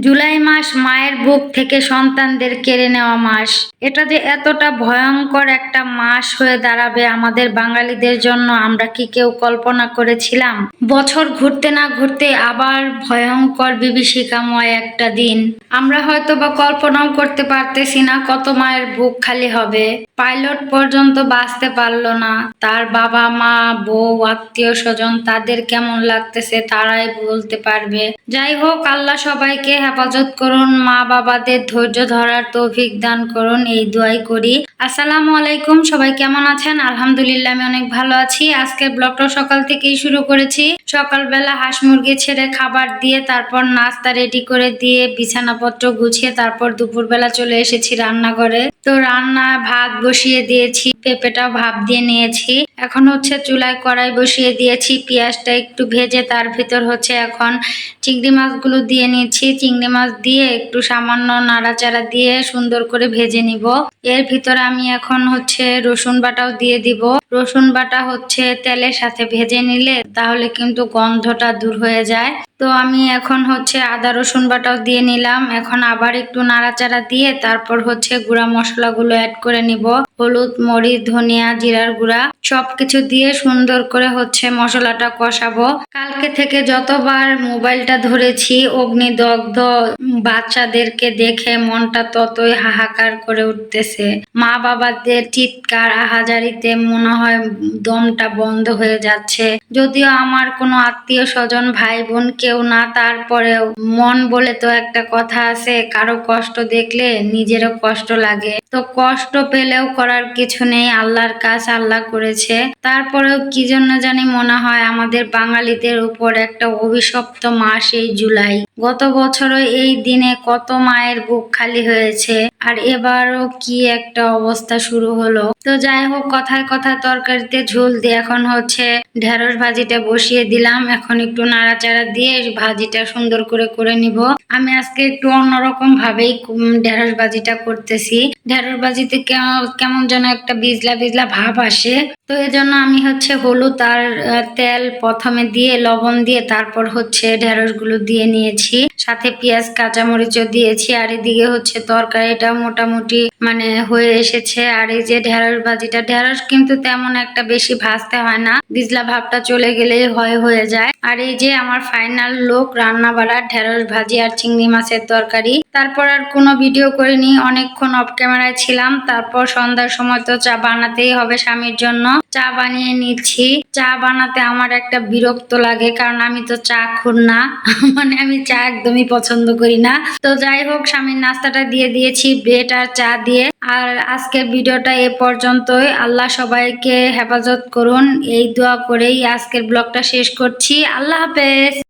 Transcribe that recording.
জুলাই মাস মায়ের বুক থেকে সন্তানদের কেড়ে নেওয়া মাস। এটা যে এতটা ভয়ঙ্কর একটা মাস হয়ে দাঁড়াবে আমাদের বাঙালিদের জন্য, আমরা কি কেউ কল্পনা করেছিলাম? বছর ঘুরতে না ঘুরতে আবার ভয়ঙ্কর বিভীষিকাময় একটা দিন। আমরা হয়তো বা কল্পনাও করতে পারতেছি না কত মায়ের বুক খালি হবে। পাইলট পর্যন্ত বাঁচতে পারল না। তার বাবা, মা, বউ, আত্মীয় স্বজন তাদের কেমন লাগতেছে তারাই বলতে পারবে। যাই হোক, আল্লাহ সবাইকে হেফাজত করুন মা বাবাদের ধৈর্য ধরার তৌফিক দান করুন, এই দোয়াই করি। আসসালামু আলাইকুম, সবাই কেমন আছেন? আলহামদুলিল্লাহ, আমি অনেক ভালো আছি। আজকের ব্লগটা সকাল থেকেই শুরু করেছি। সকালবেলা হাঁস মুরগি ছেড়ে খাবার দিয়ে, তারপর নাস্তা রেডি করে দিয়ে, বিছানাপত্র গুছিয়ে, তারপর দুপুরবেলা চলে এসেছি রান্নাঘরে। তো রান্না ভাত বসিয়ে দিয়েছি, পেঁপেটাও ভাপ দিয়ে নিয়েছি। এখন হচ্ছে চুলায় কড়াই বসিয়ে দিয়েছি, পেঁয়াজটা একটু ভেজে তার ভিতর হচ্ছে এখন চিংড়ি মাছগুলো দিয়ে নিচ্ছি চিংড়ি মাছ দিয়ে একটু সামান্য নাড়াচাড়া দিয়ে সুন্দর করে ভেজে নিব। এর ভিতরে আমি এখন হচ্ছে রসুন বাটাও দিয়ে দিব। রসুন বাটা হচ্ছে তেলের সাথে ভেজে নিলে তাহলে কিন্তু গন্ধটা দূর হয়ে যায়। তো আমি এখন হচ্ছে আদা রসুন বাটাও দিয়ে নিলাম। এখন আবার একটু নাড়াচাড়া দিয়ে তারপর হচ্ছে গুঁড়া মশলাগুলো অ্যাড করে নিব। হলুদ, মরিচ, ধনিয়া, জিরার গুঁড়া সবকিছু দিয়ে সুন্দর করে হচ্ছে মশলাটা কষাবো। কালকে থেকে যতবার মোবাইলটা ধরেছি, অগ্নিদগ্ধ বাচ্চাদেরকে দেখে মনটা ততই হাহাকার করে উঠতেছে। মা বাবাদের চিৎকার, আহাজারিতে মনে হয় দমটা বন্ধ হয়ে যাচ্ছে। যদিও আমার কোনো আত্মীয় স্বজন ভাই বোন কেউ না, তারপরেও মন বলে তো একটা কথা আছে, কারও কষ্ট দেখলে নিজেরও কষ্ট লাগে। তো কষ্ট পেলেও করার কিছু নেই, আল্লাহর কাজ আল্লাহ করেছে। তারপরেও কি জন্য জানি মনে হয় আমাদের বাঙালিদের উপর একটা অভিশপ্ত মাস এই জুলাই। গত বছরও এই দিনে কত মায়ের বুক খালি হয়েছে, আর এবারও কি একটা অবস্থা শুরু হলো। তো যাই হোক, কথায় কথায় তরকারিতে ঝোল দিয়ে এখন হচ্ছে ঢেঁড়স ভাজিটা বসিয়ে দিলাম। এখন একটু নাড়াচাড়া দিয়ে ভাজিটা সুন্দর করে করে নিব। আমি আজকে একটু অন্যরকম ভাবেই ঢেঁড়স ভাজিটা করতেছি। ঢেঁড়স বাজিতে কেমন যেন একটা বিজলা বিজলা ভাব আসে। তো এজন্য আমি হচ্ছে হলুদ আর তেল প্রথমে দিয়ে, লবণ দিয়ে, তারপর হচ্ছে ঢেঁড়সগুলো দিয়ে নিয়েছি। সাথে পেঁয়াজ, কাঁচামরিচও দিয়েছি। আর এদিকে হচ্ছে তরকারিটা মোটামুটি মানে হয়ে এসেছে। আর এই যে ঢেঁড়স ভাজিটা, ঢেঁড়স কিন্তু তেমন একটা বেশি ভাজতে হয় না। বিজলা ভাবটা চলে গেলেই হয়, হয়ে যায়। আর এই যে আমার ফাইনাল লোক রান্না বাড়া ঢেঁড়স ভাজি আর চিংড়ি মাছের তরকারি। তারপর আর কোনো ভিডিও করিনি, অনেকক্ষণ অফ ক্যামেরায় ছিলাম। তারপর সন্ধ্যার সময় তো চা বানাতেই হবে স্বামীর জন্য। চা বানিয়ে নিচ্ছি। চা বানাতে আমার একটা বিরক্ত লাগে, কারণ আমি তো চা খুন না। মানে আমি চা একদমই পছন্দ করি না। তো যাই হোক, স্বামীর নাস্তাটা দিয়ে দিয়েছি, ব্রেড আর চা দিয়ে। আর আজকে ভিডিওটা এ পর্যন্তই। আল্লাহ সবাইকে হেফাজত করুন। এই দোয়া করেই আজকের ব্লগটা শেষ করছি। আল্লাহ হাফেজ।